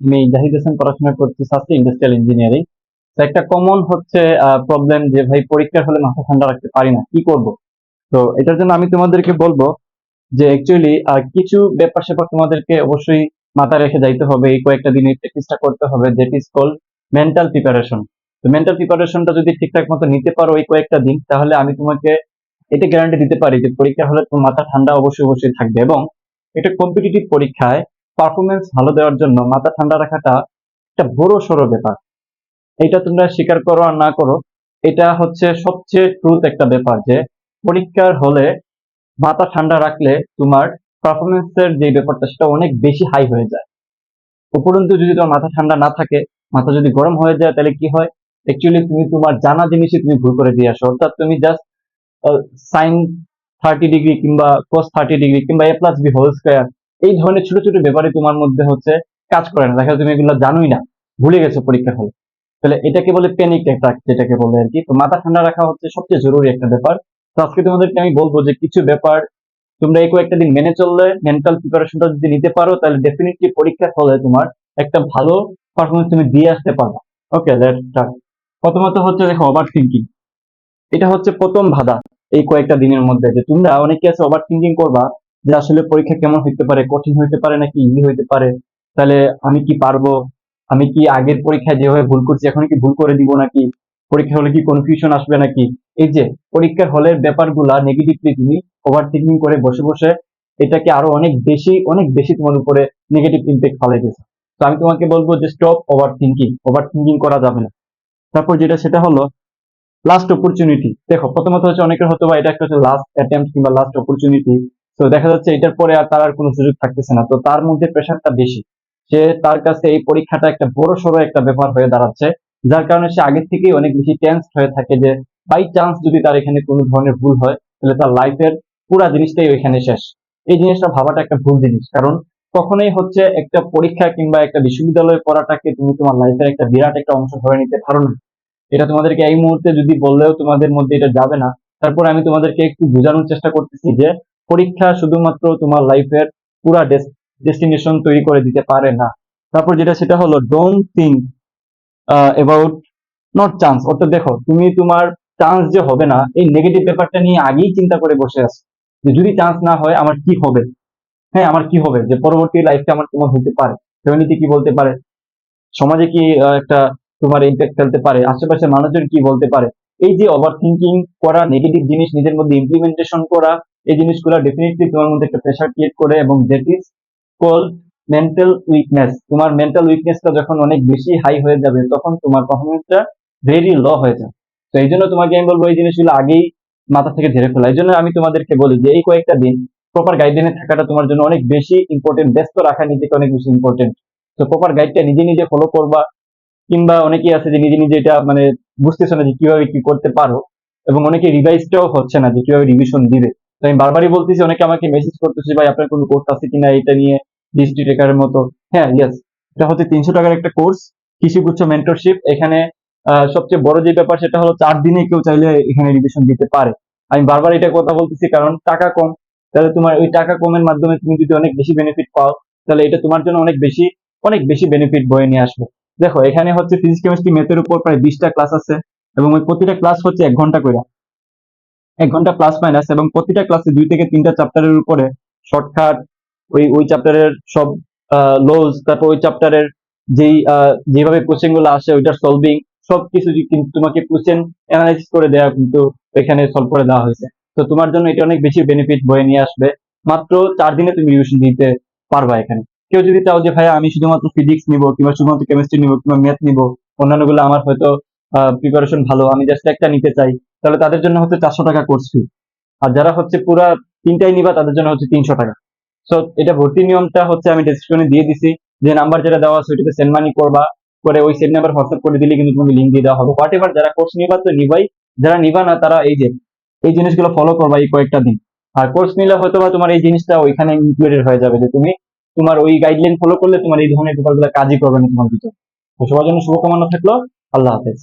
আমি জাহিদ হাসান পড়াশোনা করছি সাস্টে ইন্ডাস্ট্রিয়াল ইঞ্জিনিয়ারিং একটা কমন হচ্ছে প্রবলেম যে ভাই পরীক্ষার হলে মাথা ঠান্ডা রাখতে পারি না, কি করব? তো এটার জন্য আমি তোমাদেরকে বলব যে অ্যাকচুয়ালি কিছু ব্যাপার স্যাপার তোমাদেরকে অবশ্যই মাথায় রেখে যাইতে হবে, এই কয়েকটা দিনে প্র্যাকটিসটা করতে হবে that is call mental preparation তো মেন্টাল প্রিপারেশনটা যদি ঠিকঠাক মতো নিতে পারো এই কয়েকটা দিন, তাহলে আমি তোমাকে এটা গ্যারান্টি দিতে পারি যে পরীক্ষা হলে তোমার মাথা ঠান্ডা অবশ্যই অবশ্যই থাকবে এবং এটা কম্পিটিটিভ পরীক্ষায় পারফরমেন্স ভালো দেওয়ার জন্য মাথা ঠান্ডা রাখাটা একটা বড় সড়ো ব্যাপার। এটা তোমরা স্বীকার করো আর না করো, এটা হচ্ছে সবচেয়ে ট্রুথ একটা ব্যাপার যে পরীক্ষার হলে মাথা ঠান্ডা রাখলে তোমার পারফরমেন্সের যে ব্যাপারটা সেটা অনেক বেশি হাই হয়ে যায়। উপরন্তু যদি তোমার মাথা ঠান্ডা না থাকে, মাথা যদি গরম হয়ে যায় তাহলে কি হয়? অ্যাকচুয়ালি তুমি তোমার জানা জিনিসই তুমি ভুল করে দিয়ে আসো। অর্থাৎ তুমি জাস্ট সাইন থার্টি ডিগ্রি কিংবা কোস থার্টি ডিগ্রি কিংবা A plus B whole square এই ধরনের ছোট ছোট ব্যাপারে তোমার মধ্যে হচ্ছে কাজ করে না। দেখা তুমি এগুলো জানোই না, ভুলে গেছো পরীক্ষা হলে। তাহলে এটাকে বলে প্যানিক অ্যাটাক যেটাকে বলে আর কি। তো মাথা ঠান্ডা রাখা হচ্ছে সবচেয়ে জরুরি একটা ব্যাপার। তো আজকে তোমাদেরকে আমি বলব যে কিছু ব্যাপার তোমরা এই কয়েকটা দিন মেনে চললে মেন্টাল প্রিপারেশনটা যদি নিতে পারো, তাহলে ডেফিনেটলি পরীক্ষার হলে তোমার একটা ভালো পারফরমেন্স তুমি দিয়ে আসতে পারবে। ওকে প্রথমত হচ্ছে দেখো ওভার থিঙ্কিং এটা হচ্ছে প্রথম বাধা এই কয়েকটা দিনের মধ্যে যে তোমরা অনেকে আছে ওভার থিঙ্কিং করবা যে আসলে পরীক্ষা কেমন হইতে পারে, কঠিন হইতে পারে নাকি ইজি হইতে পারে? তাহলে আমি কি পারব? আমি কি আগের পরীক্ষায় যেভাবে ভুল করছি, এখন কি ভুল করে দিব নাকি? পরীক্ষা হলে কি কনফিউশন আসবে নাকি? এই যে, পরীক্ষার হলের ব্যাপারগুলা নেগেটিভলি তুমি ওভার থিঙ্কিং করে বসে বসে এটাকে আরও অনেক বেশি অনেক বেশি তোমার উপরে নেগেটিভ ইম্প্যাক্ট ফেলাই গেছে তো আমি তোমাকে বলব যে stop over thinking over thinking করা যাবে না। তারপর যেটা, সেটা হলো লাস্ট অপরচুনিটি দেখো, প্রথমত হচ্ছে অনেকের হয়তো বা এটা একটা হচ্ছে লাস্ট অ্যাটেম্প কিংবা লাস্ট অপরচুনিটি তো দেখা যাচ্ছে এটার পরে আর তার আর কোনো সুযোগ থাকতেছে না। তো তার মধ্যে প্রেশারটা বেশি। সে তার কাছে এই পরীক্ষাটা একটা বড় সড়ো একটা ব্যাপার হয়ে দাঁড়াচ্ছে, যার কারণে সে আগের থেকেই অনেক বেশি টেন্স হয়ে থাকে যে বাই চান্স যদি তার এখানে কোনো ধরনের ভুল হয়, তাহলে তার লাইফের পুরো জিনিসটাই ওইখানে শেষ। এই জিনিসটা ভাবাটা একটা ভুল জিনিস। কারণ কখনোই হচ্ছে একটা পরীক্ষা কিংবা একটা বিশ্ববিদ্যালয়ে পড়াটাকে তুমি তোমার লাইফের একটা বিরাট একটা অংশ ধরে নিতে পারো না। এটা তোমাদেরকে এই মুহূর্তে যদি বললেও তোমাদের মধ্যে এটা যাবে না। তারপর আমি তোমাদেরকে একটু বোঝানোর চেষ্টা করতেছি যে পরীক্ষা শুধুমাত্র তোমার লাইফের পুরা ডেস্টিনেশন তৈরি করে দিতে পারে না। তারপর যেটা, সেটা হলো don't think about not chance অর্থাৎ দেখো, তুমি তোমার চান্স যে হবে না, এই নেগেটিভ ব্যাপারটা নিয়ে আগেই চিন্তা করে বসে আছো। যে যদি চান্স না হয়, আমার কি হবে? হ্যাঁ আমার কি হবে? যে পরবর্তী লাইফটা আমার কেমন হতে পারে? ফ্যামিলিতে কি বলতে পারে? সমাজে কি একটা তোমার ইম্প্যাক্ট ফেলতে পারে? আশেপাশের মানুষজন কি বলতে পারে? এই যে ওভার থিঙ্কিং করা নেগেটিভ জিনিস নিজের মধ্যে ইমপ্লিমেন্টেশন করা এই জিনিসগুলো ডেফিনেটলি তোমার মধ্যে একটা প্রেশার ক্রিয়েট করে এবং that is call mental weakness তোমার মেন্টাল উইকনেসটা যখন অনেক বেশি হাই হয়ে যাবে, তখন তোমার পারফরমেন্সটা ভেরি লো হয়ে যাবে। তো এই জন্য তোমাকে আমি বলব এই জিনিসগুলো আগেই মাথা থেকে ঝেড়ে ফেলা। এই জন্য আমি তোমাদেরকে বলি যে এই কয়েকটা দিন প্রপার গাইডলাইনে থাকাটা তোমার জন্য অনেক বেশি ইম্পর্টেন্ট ব্যস্ত রাখা নিজেকে অনেক বেশি ইম্পর্টেন্ট তো প্রপার গাইডটা নিজে নিজে ফলো করবা, কিংবা অনেকেই আছে যে নিজে নিজে এটা মানে বুঝতেছো না যে কীভাবে কি করতে পারো, এবং অনেকে রিভাইজটাও হচ্ছে না যে কীভাবে রিভিশন দিবে। তো আমি বারবারই বলতেছি, অনেকে আমাকে মেসেজ করতেছে, ভাই, আপনার কোনো কোর্স আছে কিনা এটা নিয়ে ডিজিটি টেকারের মতো? হ্যাঁ ইয়েস এটা হচ্ছে তিনশো টাকার একটা কোর্স কৃষিগুচ্ছ মেন্টরশিপ এখানে সবচেয়ে বড় যে ব্যাপার সেটা হলো চার দিনে কেউ চাইলে এখানে রিভিশন দিতে পারে। আমি বারবার এটা কথা বলতেছি, কারণ টাকা কম। তাহলে তোমার ওই টাকা কমের মাধ্যমে তুমি যদি অনেক বেশি বেনিফিট পাও, তাহলে এটা তোমার জন্য অনেক বেশি অনেক বেশি বেনিফিট বয়ে নিয়ে আসবে। দেখো, এখানে হচ্ছে ফিজিক্স কেমিস্ট্রি ম্যাথের উপর প্রায় বিশটা ক্লাস আছে এবং ওই প্রতিটা ক্লাস হচ্ছে এক ঘণ্টা করে এক ঘণ্টা প্লাস মাইনাস এবং প্রতিটা ক্লাসে দুই থেকে তিনটা চ্যাপ্টারের উপরে শর্টকাট ওই ওই চ্যাপ্টারের সব লোজ তারপর ওই চ্যাপ্টারের যেই যেভাবে কোশ্চেনগুলো আসে ওইটার সলভিং সবকিছু কিন্তু তোমাকে কোশ্চেন অ্যানালাইসিস করে দেওয়া কিন্তু এখানে সলভ করে দেওয়া হয়েছে। তো তোমার জন্য এটা অনেক বেশি বেনিফিট বয়ে নিয়ে আসবে। মাত্র চার দিনে তুমি রিভিশন দিতে পারবা এখানে। কেউ যদি চাও যে ভাই আমি শুধুমাত্র ফিজিক্স নিব কিংবা শুধুমাত্র কেমিস্ট্রি নিব কিংবা ম্যাথ নিব অন্যান্যগুলো আমার হয়তো প্রিপারেশন ভালো, আমি জাস্ট একটা নিতে চাই। তাহলে তাদের জন্য হচ্ছে চারশো টাকা কোর্স ফি আর যারা হচ্ছে পুরা তিনটাই নিবা, তাদের জন্য হচ্ছে তিনশো টাকা। সো এটা ভর্তি নিয়মটা হচ্ছে আমি ডেসক্রিপশনে দিয়ে দিছি। যে নাম্বার যেটা দেওয়া আছে, ওইটাতে সেন্ড মানি করবা। করে ওই সেট নাম্বার হোয়াটসঅ্যাপ করে দিলে কিন্তু তোমাকে লিঙ্ক দিয়ে দেওয়া হবে। হোয়াট এভার যারা কোর্স নিবা, তো নিবাই। যারা নিবা না, তারা এই যে, এই জিনিসগুলো ফলো করবা এই কয়েকটা দিন। আর কোর্স নিলে হয়তো বা তোমার এই জিনিসটা ওইখানে ইনক্লুডেড হয়ে যাবে। যে তুমি তোমার ওই গাইডলাইন ফলো করলে তোমার এই ধরনের ব্যাপারগুলো কাজই করবে না তোমার ভিতরে। সবার জন্য শুভকামনা থাকল। আল্লাহ হাফেজ।